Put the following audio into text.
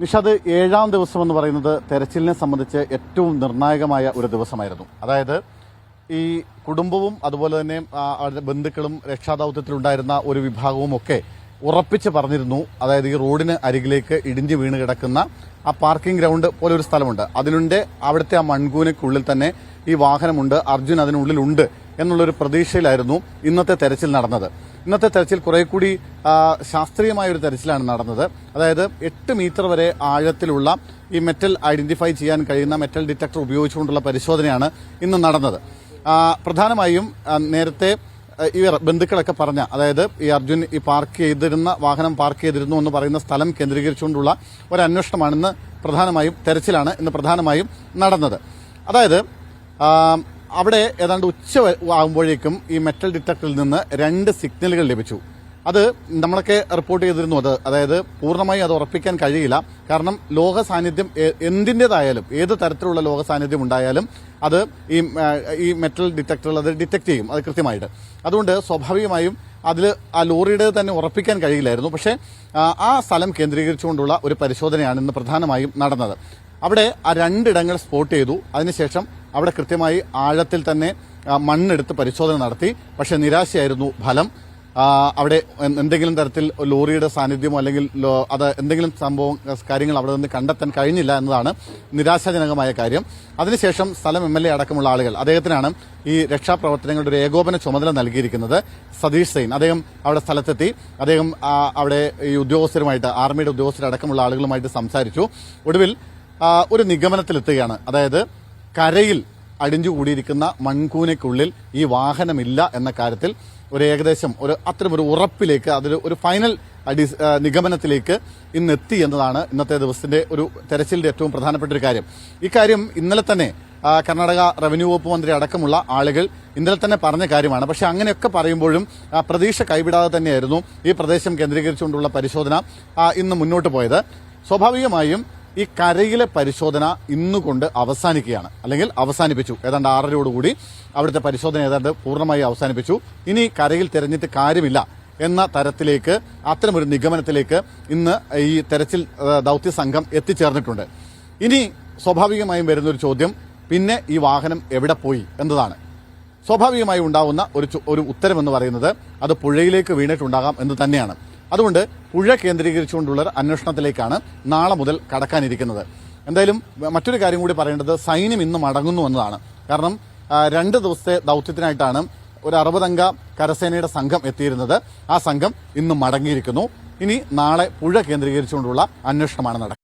നിഷാദ് ഏഴാം ദിവസം എന്ന് പറയുന്നത് തെരച്ചിലിനെ സംബന്ധിച്ച് ഏറ്റവും നിർണായകമായ ഒരു ദിവസമായിരുന്നു. അതായത് ഈ കുടുംബവും അതുപോലെ തന്നെ ബന്ധുക്കളും രക്ഷാദൌത്യത്തിലുണ്ടായിരുന്ന ഒരു വിഭാഗവും ഒക്കെ ഉറപ്പിച്ച് പറഞ്ഞിരുന്നു. അതായത് ഈ റോഡിന് അരികിലേക്ക് ഇടിഞ്ഞു വീണ് കിടക്കുന്ന ആ പാർക്കിംഗ് ഗ്രൗണ്ട് പോലെ ഒരു സ്ഥലമുണ്ട്. അതിനുണ്ട് അവിടുത്തെ ആ മൺകൂനയ്ക്കുള്ളിൽ തന്നെ ഈ വാഹനമുണ്ട് അർജുൻ അതിനുള്ളിലുണ്ട് എന്നുള്ളൊരു പ്രതീക്ഷയിലായിരുന്നു ഇന്നത്തെ തെരച്ചിൽ നടന്നത്. ഇന്നത്തെ തെരച്ചിൽ കുറെ കൂടി ശാസ്ത്രീയമായ ഒരു തെരച്ചിലാണ് നടന്നത്. അതായത് എട്ട് മീറ്റർ വരെ ആഴത്തിലുള്ള ഈ മെറ്റൽ ഐഡന്റിഫൈ ചെയ്യാൻ കഴിയുന്ന മെറ്റൽ ഡിറ്റക്ടർ ഉപയോഗിച്ചുകൊണ്ടുള്ള പരിശോധനയാണ് ഇന്ന് നടന്നത്. പ്രധാനമായും നേരത്തെ ഇവർ ബന്ധുക്കളൊക്കെ പറഞ്ഞ അതായത് ഈ അർജുൻ ഈ പാർക്ക് ചെയ്തിരുന്ന വാഹനം പാർക്ക് ചെയ്തിരുന്നു എന്ന് പറയുന്ന സ്ഥലം കേന്ദ്രീകരിച്ചുകൊണ്ടുള്ള ഒരു അന്വേഷണമാണ് ഇന്ന് പ്രധാനമായും തെരച്ചിലാണ് ഇന്ന് പ്രധാനമായും നടന്നത്. അതായത് അവിടെ ഏതാണ്ട് ഉച്ച ആകുമ്പോഴേക്കും ഈ മെറ്റൽ ഡിറ്റക്ടറിൽ നിന്ന് രണ്ട് സിഗ്നലുകൾ ലഭിച്ചു. അത് നമ്മളൊക്കെ റിപ്പോർട്ട് ചെയ്തിരുന്നു അത്. അതായത് പൂർണമായും അത് ഉറപ്പിക്കാൻ കഴിയില്ല. കാരണം ലോക സാന്നിധ്യം എന്തിന്റെതായാലും ഏത് തരത്തിലുള്ള ലോക സാന്നിധ്യം ഉണ്ടായാലും അത് ഈ ഈ മെറ്റൽ ഡിറ്റക്ടറിൽ അത് ഡിറ്റക്ട് ചെയ്യും. അത് കൃത്യമായിട്ട്. അതുകൊണ്ട് സ്വാഭാവികമായും അതിൽ ആ ലോറിയുടെ തന്നെ ഉറപ്പിക്കാൻ കഴിയില്ലായിരുന്നു. പക്ഷേ ആ സ്ഥലം കേന്ദ്രീകരിച്ചുകൊണ്ടുള്ള ഒരു പരിശോധനയാണ് ഇന്ന് പ്രധാനമായും നടന്നത്. അവിടെ ആ രണ്ടിടങ്ങൾ സ്പോട്ട് ചെയ്തു. അതിനുശേഷം അവിടെ കൃത്യമായി ആഴത്തിൽ തന്നെ മണ്ണെടുത്ത് പരിശോധന നടത്തി. പക്ഷെ നിരാശയായിരുന്നു ഫലം. അവിടെ എന്തെങ്കിലും തരത്തിൽ ലോറിയുടെ സാന്നിധ്യമോ അല്ലെങ്കിൽ അത് എന്തെങ്കിലും സംഭവം കാര്യങ്ങൾ അവിടെ നിന്ന് കണ്ടെത്താൻ കഴിഞ്ഞില്ല എന്നതാണ് നിരാശാജനകമായ കാര്യം. അതിനുശേഷം സ്ഥലം എം എൽ എ അടക്കമുള്ള ആളുകൾ അദ്ദേഹത്തിനാണ് ഈ രക്ഷാപ്രവർത്തനങ്ങളുടെ ഒരു ഏകോപന ചുമതല നൽകിയിരിക്കുന്നത് സതീഷ് സെയിൻ. അദ്ദേഹം അവിടെ സ്ഥലത്തെത്തി. അദ്ദേഹം അവിടെ ഈ ഉദ്യോഗസ്ഥരുമായിട്ട് ആർമിയുടെ ഉദ്യോഗസ്ഥരടക്കമുള്ള ആളുകളുമായിട്ട് സംസാരിച്ചു. ഒടുവിൽ ഒരു നിഗമനത്തിലെത്തുകയാണ്. അതായത് കരയിൽ അടിഞ്ഞുകൂടിയിരിക്കുന്ന മൺകൂനയ്ക്കുള്ളിൽ ഈ വാഹനമില്ല എന്ന കാര്യത്തിൽ ഒരു ഏകദേശം ഒരു അത്തരമൊരു ഉറപ്പിലേക്ക് അതൊരു ഒരു ഫൈനൽ അടി- നിഗമനത്തിലേക്ക് ഇന്ന് എത്തി എന്നതാണ് ഇന്നത്തെ ദിവസത്തിന്റെ ഒരു തെരച്ചിലിന്റെ ഏറ്റവും പ്രധാനപ്പെട്ട ഒരു കാര്യം. ഇക്കാര്യം ഇന്നലെ തന്നെ കർണാടക റവന്യൂ വകുപ്പ് മന്ത്രി അടക്കമുള്ള ആളുകൾ ഇന്നലെ തന്നെ പറഞ്ഞ കാര്യമാണ്. പക്ഷെ അങ്ങനെയൊക്കെ പറയുമ്പോഴും പ്രതീക്ഷ കൈവിടാതെ തന്നെയായിരുന്നു ഈ പ്രദേശം കേന്ദ്രീകരിച്ചുകൊണ്ടുള്ള പരിശോധന ഇന്ന് മുന്നോട്ട് പോയത്. സ്വാഭാവികമായും ഈ കരയിലെ പരിശോധന ഇന്നുകൊണ്ട് അവസാനിക്കുകയാണ്. അല്ലെങ്കിൽ അവസാനിപ്പിച്ചു. ഏതാണ്ട് ആറരയോടുകൂടി അവിടുത്തെ പരിശോധന ഏതാണ്ട് പൂർണമായി അവസാനിപ്പിച്ചു. ഇനി കരയിൽ തിരഞ്ഞിട്ട് കാര്യമില്ല എന്ന തരത്തിലേക്ക് അത്തരമൊരു നിഗമനത്തിലേക്ക് ഇന്ന് ഈ തെരച്ചിൽ ദൗത്യ സംഘം എത്തിച്ചേർന്നിട്ടുണ്ട്. ഇനി സ്വാഭാവികമായും വരുന്നൊരു ചോദ്യം പിന്നെ ഈ വാഹനം എവിടെ പോയി എന്നതാണ്. സ്വാഭാവികമായി ഉണ്ടാവുന്ന ഒരു ഒരു ഉത്തരമെന്ന് പറയുന്നത് അത് പുഴയിലേക്ക് വീണിട്ടുണ്ടാകാം എന്ന് തന്നെയാണ്. അതുകൊണ്ട് പുഴ കേന്ദ്രീകരിച്ചുകൊണ്ടുള്ള അന്വേഷണത്തിലേക്കാണ് നാളെ മുതൽ കടക്കാനിരിക്കുന്നത്. എന്തായാലും മറ്റൊരു കാര്യം കൂടി പറയേണ്ടത് സൈന്യം ഇന്ന് മടങ്ങുന്നു എന്നതാണ്. കാരണം രണ്ട് ദിവസത്തെ ദൗത്യത്തിനായിട്ടാണ് ഒരു അറുപതംഗ കരസേനയുടെ സംഘം എത്തിയിരുന്നത്. ആ സംഘം ഇന്ന് മടങ്ങിയിരിക്കുന്നു. ഇനി നാളെ പുഴ കേന്ദ്രീകരിച്ചുകൊണ്ടുള്ള അന്വേഷണമാണ് നടക്കുന്നത്.